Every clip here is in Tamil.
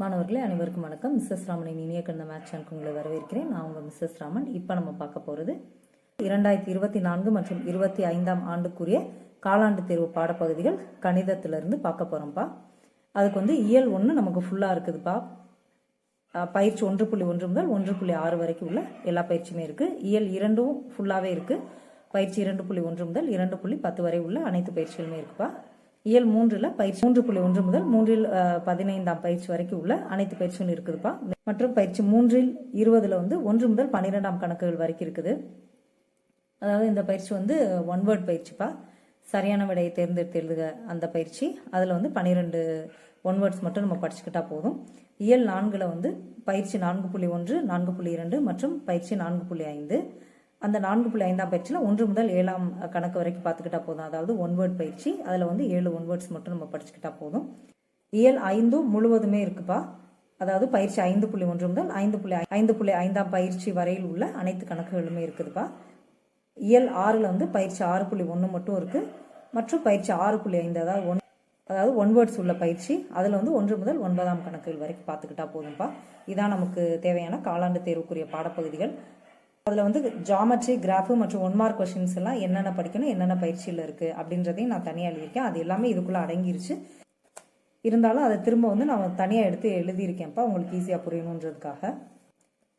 மாணவர்களே அனைவருக்கும் வணக்கம். மிஸ்ஸஸ் ராமனின் இனிய கண்ட மேட்ச் சேனலுக்கு உங்களை வரவேற்கிறேன். நான் உங்கள் மிஸ்ஸஸ் ராமன். இப்போ நம்ம பார்க்க போகிறது இரண்டாயிரத்தி இருபத்தி நான்கு மற்றும் இருபத்தி ஐந்தாம் ஆண்டுக்குரிய காலாண்டு தேர்வு பாடப்பகுதிகள் கணிதத்திலிருந்து பார்க்க போகிறோம்ப்பா அதுக்கு வந்து இயல் ஒன்று நமக்கு ஃபுல்லாக இருக்குதுப்பா. பயிற்சி ஒன்று புள்ளி ஒன்று முதல் ஒன்று புள்ளி ஆறு வரைக்கும் உள்ள எல்லா பயிற்சியுமே இருக்குது இயல் இரண்டும் ஃபுல்லாகவே இருக்குது பயிற்சி இரண்டு புள்ளி ஒன்று முதல் இரண்டு புள்ளி பத்து வரை உள்ள அனைத்து பயிற்சிகளுமே இருக்குப்பா. இயல் மூன்றில் பயிற்சி மூன்று புள்ளி ஒன்று முதல் மூன்றில் பதினைந்தாம் பயிற்சி வரைக்கும் உள்ள அனைத்து பயிற்சிகளும் இருக்குதுப்பா. மற்றும் பயிற்சி மூன்றில் இருபதுல வந்து ஒன்று முதல் பன்னிரெண்டாம் கணக்குகள் வரைக்கும் இருக்குது. அதாவது இந்த பயிற்சி வந்து ஒன் வேர்ட் பயிற்சிப்பா. சரியான விடையை தேர்ந்தெடுத்து எழுதுக அந்த பயிற்சி. அதில் வந்து பன்னிரெண்டு ஒன் வேர்ட்ஸ் மட்டும் நம்ம படிச்சுக்கிட்டா போதும். இயல் நான்கில் வந்து பயிற்சி நான்கு புள்ளி ஒன்று நான்கு புள்ளி இரண்டு மற்றும் பயிற்சி நான்கு புள்ளி ஐந்து. அந்த நான்கு புள்ளி ஐந்தாம் பயிற்சியில் ஒன்று முதல் ஏழாம் கணக்கு வரைக்கும் பார்த்துக்கிட்டா போதும். அதாவது ஒன் வேர்ட் பயிற்சி. அதில் வந்து ஏழு ஒன் வேர்ட்ஸ் மட்டும் நம்ம படிச்சுக்கிட்டா போதும். இயல் ஐந்தும் முழுவதுமே இருக்குப்பா. அதாவது பயிற்சி ஐந்து புள்ளி ஒன்று முதல் ஐந்து புள்ளி ஐந்து புள்ளி ஐந்தாம் பயிற்சி வரையில் உள்ள அனைத்து கணக்குகளுமே இருக்குதுப்பா. இயல் ஆறில் வந்து பயிற்சி ஆறு புள்ளி ஒன்று மட்டும் இருக்குது மற்றும் பயிற்சி ஆறு புள்ளி ஐந்து அதாவது ஒன் அதாவது ஒன் வேர்ட்ஸ் உள்ள பயிற்சி. அதில் வந்து ஒன்று முதல் ஒன்பதாம் கணக்குகள் வரைக்கும் பார்த்துக்கிட்டா போதும்ப்பா இதான் நமக்கு தேவையான காலாண்டு தேர்வுக்குரிய பாடப்பகுதிகள். அதில் வந்து ஜாமெட்ரி கிராஃபு மற்றும் ஒன் மார்க் கொஷின்ஸ் எல்லாம் என்னென்ன படிக்கணும் என்னென்ன பயிற்சியில் இருக்குது அப்படின்றதையும் நான் தனியாக எழுதியிருக்கேன். அது எல்லாமே இதுக்குள்ளே அடங்கிருச்சு. இருந்தாலும் அதை திரும்ப வந்து நான் தனியாக எடுத்து எழுதியிருக்கேன்ப்பா. உங்களுக்கு ஈஸியாக புரியணுன்றதுக்காக.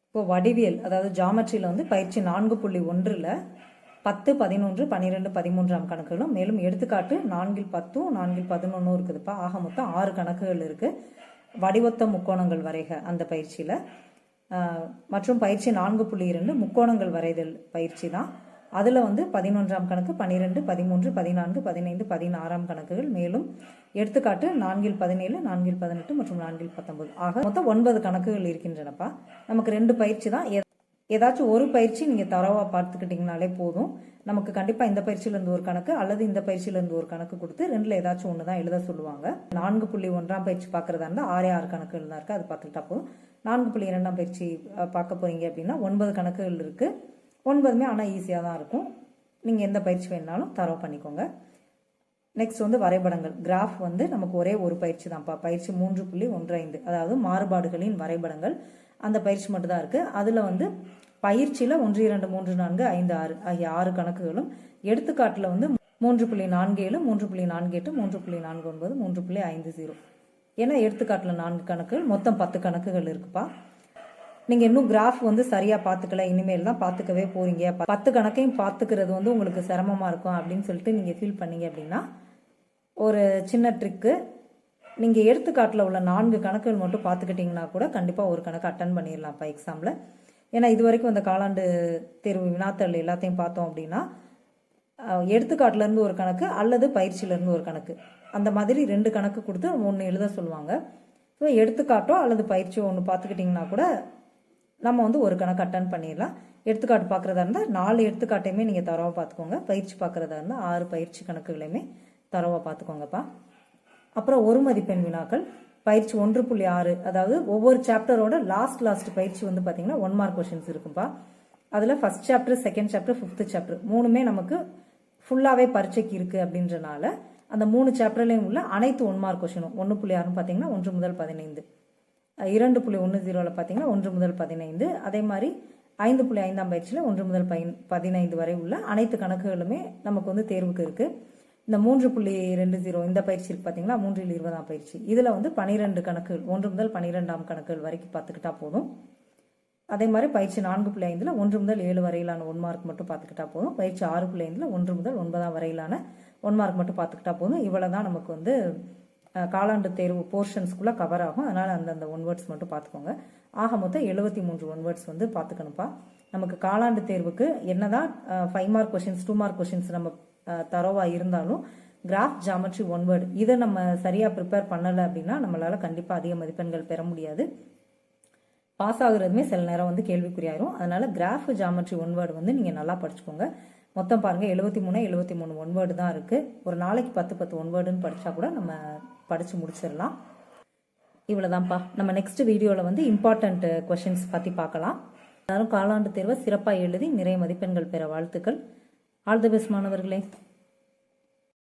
இப்போ வடிவியல் அதாவது ஜாமெட்ரியில் வந்து பயிற்சி நான்கு புள்ளி ஒன்றில் பத்து பதினொன்று பன்னிரெண்டு பதிமூன்றாம் கணக்குகளும் மேலும் எடுத்துக்காட்டு நான்கில் பத்தும் நான்கில் பதினொன்றும் இருக்குதுப்பா. ஆக மொத்தம் ஆறு கணக்குகள் இருக்குது வடிவொத்த முக்கோணங்கள் வரைக அந்த பயிற்சியில். மற்றும் பயிற்சி நான்கு புள்ளி இரண்டு முக்கோணங்கள் வரைதல் பயிற்சி தான். அதில் வந்து பதினொன்றாம் கணக்கு பன்னிரெண்டு பதிமூன்று பதினான்கு பதினைந்து பதினாறாம் கணக்குகள். மேலும் எடுத்துக்காட்டு நான்கில் பதினேழு நான்கில் பதினெட்டு மற்றும் நான்கில் பத்தொன்பது. ஆக மொத்தம் ஒன்பது கணக்குகள் இருக்கின்றனப்பா. நமக்கு ரெண்டு பயிற்சி தான். ஏதாச்சும் ஒரு பயிற்சி நீங்கள் தரவாக பார்த்துக்கிட்டிங்கனாலே போதும். நமக்கு கண்டிப்பாக இந்த பயிற்சியிலேருந்து ஒரு கணக்கு அல்லது இந்த பயிற்சியிலேருந்து ஒரு கணக்கு கொடுத்து ரெண்டில் ஏதாச்சும் ஒன்று தான் எழுத சொல்லுவாங்க. நான்கு புள்ளி ஒன்றாம் பயிற்சி பார்க்குறதா இருந்தால் ஆறே ஆறு கணக்குகள் தான் இருக்குது அது பார்த்துக்கிட்டா போதும். நான்கு புள்ளி இரண்டாம் பயிற்சி பார்க்க போகிறீங்க அப்படின்னா ஒன்பது கணக்குகள் இருக்குது ஒன்பதுமே ஆனால் ஈஸியாக தான் இருக்கும். நீங்கள் எந்த பயிற்சி வேணாலும் தரவு பண்ணிக்கோங்க. நெக்ஸ்ட் வந்து வரைபடங்கள். கிராஃப் வந்து நமக்கு ஒரே ஒரு பயிற்சி தான்ப்பா. பயிற்சி மூன்று புள்ளி ஒன்று ஐந்து. அதாவது மாறுபாடுகளின் வரைபடங்கள். அந்த பயிற்சி மட்டும்தான் இருக்குது அதில் வந்து பயிற்சியில் ஒன்று இரண்டு மூன்று நான்கு ஐந்து ஆறு ஆகிய ஆறு கணக்குகளும் எடுத்துக்காட்டில் வந்து மூன்று புள்ளி நான்கு ஏழு மூன்று புள்ளி நான்கு எட்டு மூன்று புள்ளி நான்கு ஒன்பது மூன்று புள்ளி ஐந்து ஜீரோ. ஏன்னா எடுத்துக்காட்டில் நான்கு கணக்குகள்? மொத்தம் பத்து கணக்குகள் இருக்குப்பா. நீங்கள் இன்னும் கிராஃப் வந்து சரியாக பார்த்துக்கல. இனிமேல் தான் பார்த்துக்கவே போகிறீங்க பத்து கணக்கையும் பார்த்துக்கிறது வந்து உங்களுக்கு சிரமமாக இருக்கும் அப்படின்னு சொல்லிட்டு நீங்கள் ஃபீல் பண்ணீங்க அப்படின்னா ஒரு சின்ன ட்ரிக்கு நீங்கள் எடுத்துக்காட்டில் உள்ள நான்கு கணக்குகள் மட்டும் பார்த்துக்கிட்டிங்கன்னா கூட கண்டிப்பாக ஒரு கணக்கு அட்டன் பண்ணிடலாம்ப்பா எக்ஸாமில் ஏன்னா இது வரைக்கும் அந்த காலாண்டு தேர்வு வினாத்தள் எல்லாத்தையும் பார்த்தோம் அப்படின்னா எடுத்துக்காட்டிலேருந்து ஒரு கணக்கு அல்லது பயிற்சியிலேருந்து ஒரு கணக்கு. அந்த மாதிரி ரெண்டு கணக்கு கொடுத்து ஒன்று எழுத சொல்லுவாங்க. ஸோ எடுத்துக்காட்டோ அல்லது பயிற்சியோ ஒன்று பார்த்துக்கிட்டிங்கன்னா கூட நம்ம வந்து ஒரு கணக்கு அட்டன் பண்ணிடலாம். எடுத்துக்காட்டு பார்க்குறதா இருந்தால் நாலு எடுத்துக்காட்டையுமே நீங்கள் தரவாக பார்த்துக்கோங்க. பயிற்சி பார்க்குறதா இருந்தால் ஆறு பயிற்சி கணக்குகளையுமே தரவாக பார்த்துக்கோங்கப்பா. அப்புறம் ஒரு மதிப்பெண் வினாக்கள். பயிற்சி ஒன்று புள்ளி ஆறு அதாவது ஒவ்வொரு சாப்டரோட லாஸ்ட் லாஸ்ட் பயிற்சி வந்து பார்த்தீங்கன்னா ஒன் மார்க் கொஷின்ஸ் இருக்கும்ப்பா அதில் first chapter second chapter fifth chapter மூணுமே நமக்கு ஃபுல்லாகவே பரீட்சைக்கு இருக்குது அப்படின்றனால அந்த மூணு சாப்டர்லேயும் உள்ள அனைத்து ஒன் மார்க் கொஷினும் ஒன்று புள்ளி ஆறுன்னு பார்த்தீங்கன்னா ஒன்று முதல் பதினைந்து. இரண்டு புள்ளி ஒன்று ஜீரோவில் பார்த்தீங்கன்னா ஒன்று முதல் பதினைந்து. அதே மாதிரி ஐந்து புள்ளி ஐந்தாம் பயிற்சியில் ஒன்று முதல் பயன் பதினைந்து வரை உள்ள அனைத்து கணக்குகளுமே நமக்கு வந்து தேர்வுக்கு இருக்குது இந்த மூன்று புள்ளி ரெண்டு ஜீரோ இந்த பயிற்சி இருக்கு பார்த்தீங்களா மூன்றில் இருபதாம் பயிற்சி. இதில் வந்து பனிரெண்டு கணக்குகள் ஒன்று முதல் பனிரெண்டாம் கணக்குகள் வரைக்கும் பார்த்துக்கிட்டா போதும். அதே மாதிரி பயிற்சி நான்கு புள்ளி ஐந்தில் ஒன்று முதல் ஏழு வரையிலான ஒன் மார்க் மட்டும் பார்த்துக்கிட்டா போதும். பயிற்சி ஆறு புள்ளி ஐந்தில் ஒன்று முதல் ஒன்பதாம் வரையிலான ஒன் மார்க் மட்டும் பார்த்துக்கிட்டா போதும். இவ்வளோ தான் நமக்கு வந்து காலாண்டு தேர்வு போர்ஷன்ஸ்குள்ளே கவர் ஆகும். அதனால் அந்தந்த ஒன் வேர்ட்ஸ் மட்டும் பார்த்துக்கோங்க. ஆக மொத்தம் எழுபத்தி மூன்று ஒன் வேர்ட்ஸ் வந்து பார்த்துக்கணும்ப்பா. நமக்கு காலாண்டு தேர்வுக்கு என்னதான் five mark questions two mark questions நம்ம தரோவாக இருந்தாலும் கிராஃப் ஜாமெட்ரி ஒன் வேர்டு இதை நம்ம சரியாக ப்ரிப்பேர் பண்ணலை அப்படின்னா நம்மளால் கண்டிப்பாக அதிக மதிப்பெண்கள் பெற முடியாது. பாஸ் ஆகுறதுமே சில நேரம் வந்து கேள்விக்குறியாயிரும். அதனால கிராஃப் ஜாமெட்ரி ஒன் வேர்டு வந்து நீங்கள் நல்லா படிச்சுக்கோங்க. மொத்தம் பாருங்க எழுபத்தி மூணு எழுபத்தி மூணு ஒன் வேர்டு தான் இருக்கு. ஒரு நாளைக்கு பத்து பத்து ஒன் வேர்டுன்னு படிச்சா கூட நம்ம படிச்சு முடிச்சிடலாம். இவ்வளோதான்ப்பா நம்ம நெக்ஸ்ட் வீடியோவில் வந்து இம்பார்ட்டண்ட் கொஷின்ஸ் பற்றி பார்க்கலாம். எல்லாரும் காலாண்டு தேர்வை சிறப்பாக எழுதி நிறைய மதிப்பெண்கள் பெற வாழ்த்துக்கள். ஆல் தி பெஸ்ட் மாணவர்களே.